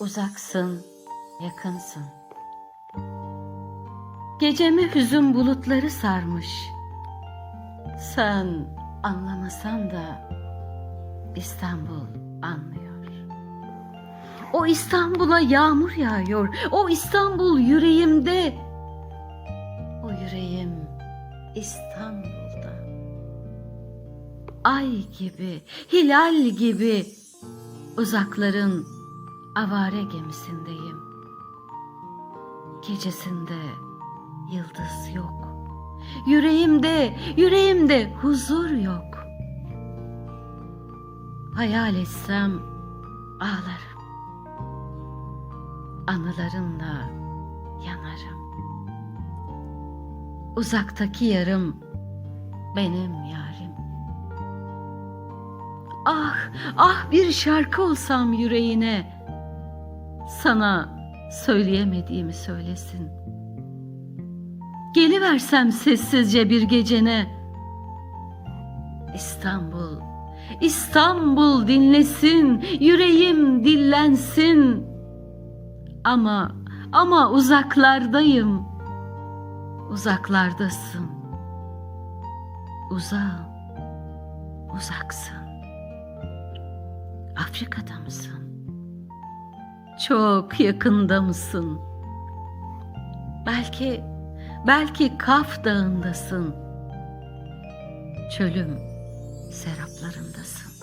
Uzaksın, yakınsın. Gecemi hüzün bulutları sarmış. Sen anlamasan da İstanbul anlıyor. O İstanbul'a yağmur yağıyor. O İstanbul yüreğimde. O yüreğim İstanbul'da. Ay gibi, hilal gibi uzakların avare gemisindeyim. Gecesinde yıldız yok. Yüreğimde, yüreğimde huzur yok. Hayal etsem ağlarım. Anılarınla yanarım. Uzaktaki yarım benim yarim. Ah, ah bir şarkı olsam yüreğine. Sana söyleyemediğimi söylesin. Geliversem sessizce bir gecene. İstanbul, İstanbul dinlesin, yüreğim dillensin. Ama, ama uzaklardayım. Uzaklardasın. Uzağım, uzaksın. Afrika'da mısın? Çok yakında mısın? Belki, belki Kaf Dağı'ndasın. Çölüm seraplarındasın.